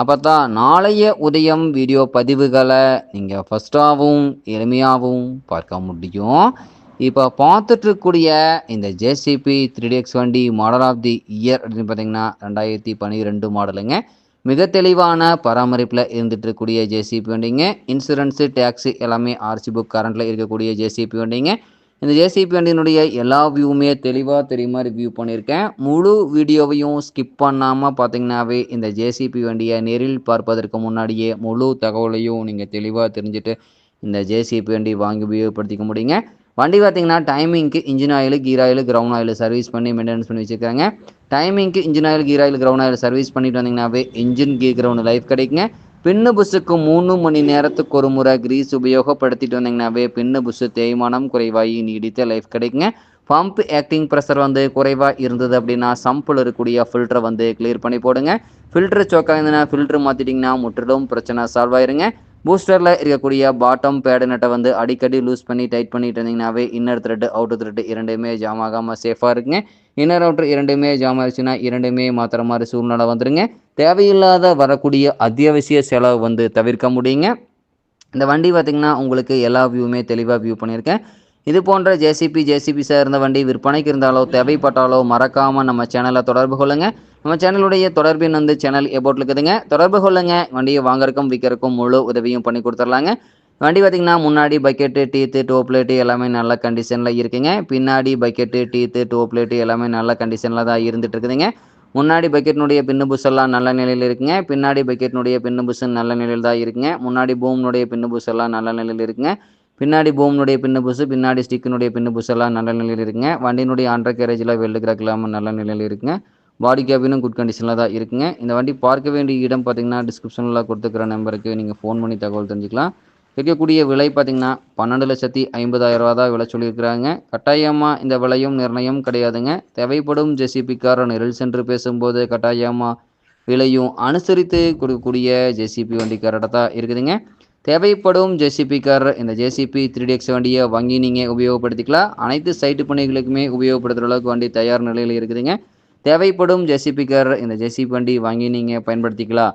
அப்போ தான் நாளைய உதயம் வீடியோ பதிவுகளை நீங்கள் ஃபஸ்ட்டாகவும் எளிமையாகவும் பார்க்க முடியும். இப்போ பார்த்துட்ருக்கூடிய இந்த ஜேசிபி த்ரீ எக்ஸ் வண்டி மாடல் ஆஃப் தி இயர் அப்படின்னு பார்த்தீங்கன்னா ரெண்டாயிரத்தி பன்னிரெண்டு மாடலுங்க மிக தெளிவான பராமரிப்பில் இருந்துட்டு இருக்கக்கூடிய ஜேசிபி வண்டிங்க. இன்சூரன்ஸு டேக்ஸு எல்லாமே ஆர்சி புக் கரண்ட்டில் இருக்கக்கூடிய ஜேசிபி வண்டிங்க. இந்த ஜேசிபி வண்டியினுடைய எல்லா வியூவுமே தெளிவாக தெரியுமா வியூ பண்ணியிருக்கேன். முழு வீடியோவையும் ஸ்கிப் பண்ணாமல் பார்த்தீங்கன்னாவே இந்த ஜேசிபி வண்டியை நேரில் பார்ப்பதற்கு முன்னாடியே முழு தகவலையும் நீங்கள் தெளிவாக தெரிஞ்சுட்டு இந்த ஜேசிபி வண்டி வாங்கி உபயோகப்படுத்திக்க முடியுங்க. வண்டி பார்த்தீங்கன்னா டைமிங்க்கு engine oil gear oil ground oil service பண்ணி மெயின்டெனன்ஸ் பண்ணி வச்சுருக்காங்க. டைமிங்க்கு engine oil gear oil ground oil service பண்ணிட்டு வந்தீங்கன்னாவே இன்ஜின் கீர் கிரவுண்ட் லைஃப் கிடைக்குங்க. பின்னு புஷ்ஷுக்கு மூணு மணி நேரத்துக்கு ஒரு முறை கிரீஸ் உபயோகப்படுத்திட்டு வந்தீங்கன்னாவே பின்னு புஷ்ஷு தேய்மானம் குறைவாகி நீடித்த லைஃப் கிடைக்குங்க. பம்ப் ஆக்டிங் ப்ரெஷர் வந்து குறைவாக இருந்தது அப்படின்னா சம்பில் இருக்கக்கூடிய ஃபில்டரை வந்து கிளியர் பண்ணி போடுங்க. ஃபில்டர் சோக்காக இருந்ததுன்னா ஃபில்டர் மாற்றிட்டிங்கன்னா முற்றிலும் பிரச்சனை சால்வ் ஆயிருங்க. பூஸ்டரில் இருக்கக்கூடிய பாட்டம் பேடு நட்டை வந்து அடிக்கடி லூஸ் பண்ணி டைட் பண்ணிட்டு இருந்தீங்கன்னாவே இன்னர் த்ரெட்டு அவுட்டர் த்ரெட்டு இரண்டுமே ஜாம் ஆகாமல் சேஃபாக இருக்குங்க. இன்னர் அவுட்டர் இரண்டுமே ஜாம் ஆயிடுச்சுன்னா இரண்டுமே மாத்திர மாதிரி சூழ்நிலை வந்துருங்க. தேவையில்லாத வரக்கூடிய அத்தியாவசிய செலவு வந்து தவிர்க்க முடியுங்க. இந்த வண்டி பார்த்திங்கன்னா உங்களுக்கு எல்லா வியூவுமே தெளிவாக வியூ பண்ணியிருக்கேன். இது போன்ற ஜேசிபி ஜேசிபி இருந்த வண்டி விற்பனைக்கு இருந்தாலோ தேவைப்பட்டாலோ மறக்காமல் நம்ம சேனலை தொடர்பு கொள்ளுங்கள் நம்ம சேனலுடைய தொடர்பின் வந்து சேனல் எபோட்டில் இருக்குதுங்க. தொடர்பு கொள்ளுங்க. வண்டியை வாங்குறக்கும் விற்கிறக்கும் முழு உதவியும் பண்ணி கொடுத்துர்லாங்க வண்டி பார்த்திங்கன்னா முன்னாடி பக்கெட்டு டீத்து டோப்லேட்டு எல்லாமே நல்ல கண்டிஷனில் இருக்குங்க. பின்னாடி பக்கெட்டு டீத்து டோப்லேட்டு எல்லாமே நல்ல கண்டிஷனில் தான் இருந்துட்டு இருக்குதுங்க. முன்னாடி பக்கெட்டினுடைய பின்னு புஷ் எல்லாம் நல்ல நிலையில் இருக்குங்க. பின்னாடி பக்கெட்டினுடைய பின்னு புஷ் நல்ல நிலையில் தான் இருக்குங்க. முன்னாடி பூம்னுடைய பின்னு புஷ் எல்லாம் நல்ல நிலையில் இருக்குங்க. பின்னாடி பூம்னுடைய பின்னு புஷ் பின்னாடி ஸ்டிக்கினுடைய பின்னு புஷ் எல்லாம் நல்ல நிலையில் இருக்குங்க. வண்டியினுடைய அண்டர் கேரேஜில் வெள்ளு கிராக் இல்லாமல் நல்ல நிலையில் இருக்குங்க. பாடி கேபினும் குட் கண்டிஷனில் தான் இருக்குங்க. இந்த வண்டி பார்க்க வேண்டிய இடம் பார்த்தீங்கன்னா டிஸ்கிரிப்ஷனில் கொடுத்துக்கிற நம்பருக்கு நீங்கள் ஃபோன் பண்ணி தகவல் தெரிஞ்சுக்கலாம். இருக்கக்கூடிய விலை பார்த்தீங்கன்னா பன்னெண்டு லட்சத்தி ஐம்பதாயிரம் ரூபா தான் விலை சொல்லியிருக்கிறாங்க. கட்டாயமாக இந்த விலையும் நிர்ணயம் கிடையாதுங்க. தேவைப்படும் ஜெசிபிக்கார நிரல் சென்று பேசும்போது கட்டாயமாக விலையும் அனுசரித்து கொடுக்கக்கூடிய ஜேசிபி வண்டிக்காரர்கிட்ட தான் இருக்குதுங்க. தேவைப்படும் ஜேசிபிக்கார் இந்த ஜேசிபி த்ரீ எக்ஸ் வண்டியை வாங்கி நீங்கள் உபயோகப்படுத்திக்கலாம். அனைத்து சைட்டு பணிகளுக்குமே உபயோகப்படுத்துகிற அளவுக்கு வண்டி தயார் நிலையில் இருக்குதுங்க. தேவைப்படும் ஜேசிபிக்கார் இந்த ஜேசிபி வண்டி வாங்கி நீங்கள் பயன்படுத்திக்கலாம்.